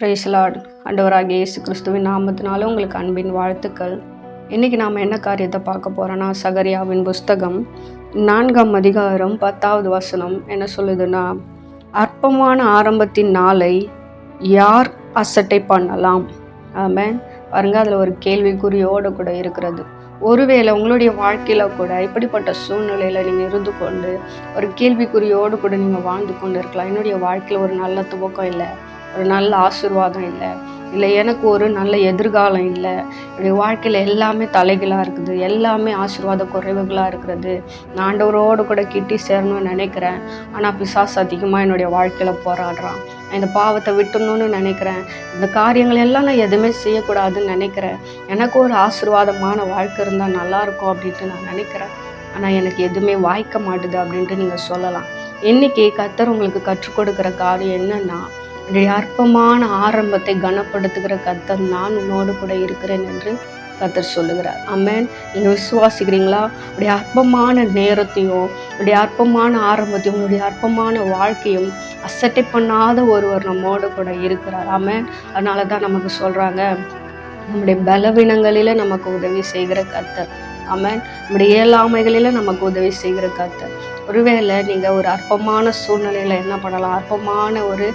பிரேசலாட் அண்டவராக இயேசு கிறிஸ்துவின் நாமத்தினால உங்களுக்கு அன்பின் வாழ்த்துக்கள். இன்றைக்கி நாம் என்ன காரியத்தை பார்க்க போகிறோன்னா சகரியாவின் புஸ்தகம் நான்காம் அதிகாரம் பத்தாவது வசனம் என்ன சொல்லுதுன்னா அற்பமான ஆரம்பத்தின் நாளை யார் அசட்டை பண்ணலாம்? ஆமாம் பாருங்கள் அதில் ஒரு கேள்விக்குறியோடு கூட இருக்கிறது. ஒருவேளை உங்களுடைய வாழ்க்கையில் கூட இப்படிப்பட்ட சூழ்நிலையில் நீங்கள் இருந்து கொண்டு ஒரு கேள்விக்குறியோடு கூட நீங்கள் வாழ்ந்து கொண்டு இருக்கலாம். என்னுடைய வாழ்க்கையில் ஒரு நல்ல துவக்கம் இல்லை. ஒரு நல்ல ஆசீர்வாதம் இல்லை. இல்லை எனக்கு ஒரு நல்ல எதிர்காலம் இல்லை. என்னுடைய வாழ்க்கையில் எல்லாமே தலைகளாக இருக்குது. எல்லாமே ஆசீர்வாத குறைவுகளாக இருக்கிறது. நான் ஆண்டவரோடு கூட கிட்டி சேரணும்னு நினைக்கிறேன். ஆனால் பிசாஸ் அதிகமாக என்னுடைய வாழ்க்கையில் போராடுறான். நான் இந்த பாவத்தை விட்டுணும்னு நினைக்கிறேன். இந்த காரியங்கள் எல்லாம் நான் எதுவுமே செய்யக்கூடாதுன்னு நினைக்கிறேன். எனக்கு ஒரு ஆசீர்வாதமான வாழ்க்கை இருந்தால் நல்லாயிருக்கும் அப்படின்ட்டு நான் நினைக்கிறேன். ஆனால் எனக்கு எதுவுமே வாய்க்க மாட்டுது அப்படின்ட்டு நீங்கள் சொல்லலாம். இன்றைக்கி கத்தர் உங்களுக்கு கற்றுக் கொடுக்குற காரியம் என்னன்னா அற்பமான ஆரம்பத்தை கனப்படுத்துகிற கத்தர் நான் உன்னோடு கூட இருக்கிறேன் என்று கத்தர் சொல்லுகிறார். அம்மேன் நீங்கள் விசுவாசிக்கிறீங்களா? உடைய அற்பமான நேரத்தையும் உடைய அற்பமான ஆரம்பத்தையும் உங்களுடைய அற்பமான வாழ்க்கையும் அசட்டை பண்ணாத ஒருவர் நம்மோடு கூட இருக்கிறார். அம்மேன் அதனால தான் நமக்கு சொல்கிறாங்க நம்முடைய பலவீனங்களில் நமக்கு உதவி செய்கிற கத்தர் ஆமென். நம்முடைய இயலாமைகளில் நமக்கு உதவி செய்கிற கத்தர் ஒருவேளை நீங்கள் ஒரு அற்பமான சூழ்நிலையில் என்ன பண்ணலாம்? அற்பமான ஒரு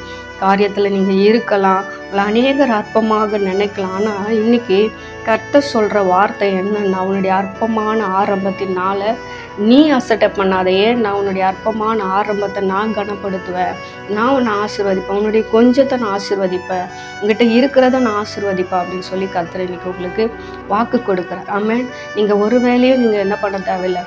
காரியத்தில் நீங்கள் இருக்கலாம். உங்களை அநேகர் அற்பமாக நினைக்கலாம். ஆனால் இன்னைக்கு கர்த்தர் சொல்கிற வார்த்தை என்னன்னா உன்னுடைய அற்பமான ஆரம்பத்தினால நீ அசட்டை பண்ணாதையே நான் உன்னுடைய அற்பமான ஆரம்பத்தை நான் கனப்படுத்துவேன். நான் உன்னை ஆசிர்வதிப்பேன். உன்னுடைய கொஞ்சத்தை நான் ஆசிர்வதிப்பேன். உங்ககிட்ட இருக்கிறத நான் ஆசிர்வதிப்பேன். அப்படின்னு சொல்லி கர்த்தர் இன்னைக்கு உங்களுக்கு வாக்கு கொடுக்குறேன் ஆமாம் நீங்கள் ஒரு வேலையும் நீங்கள் என்ன பண்ண தேவையில்லை.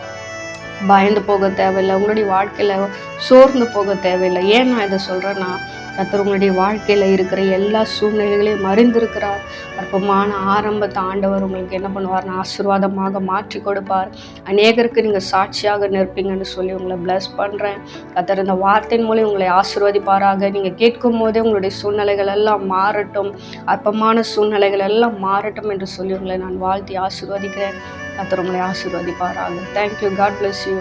பயந்து போக தேவையில்லை. உங்களுடைய வாழ்க்கையில் சோர்ந்து போக தேவையில்லை. ஏன் நான் இதை சொல்கிறேன்னா கத்தர் உங்களுடைய வாழ்க்கையில் இருக்கிற எல்லா சூழ்நிலைகளையும் அறிந்திருக்கிறார். அற்பமான ஆரம்பத்தை ஆண்டவர் உங்களுக்கு என்ன பண்ணுவார்னா ஆசீர்வாதமாக மாற்றி கொடுப்பார். அநேகருக்கு நீங்கள் சாட்சியாக நிற்பீங்கன்னு சொல்லி உங்களை பிளஸ் பண்ணுறேன் கத்தர் இந்த வார்த்தையின் மூலம் உங்களை ஆசீர்வதிப்பாராக. நீங்கள் கேட்கும் போதே உங்களுடைய சூழ்நிலைகள் எல்லாம் மாறட்டும். அற்பமான சூழ்நிலைகள் எல்லாம் மாறட்டும் என்று சொல்லி உங்களை நான் வாழ்த்தி ஆசீர்வதிக்கிறேன். கத்தர் உங்களை ஆசீர்வதிப்பாராக. Thank you God bless you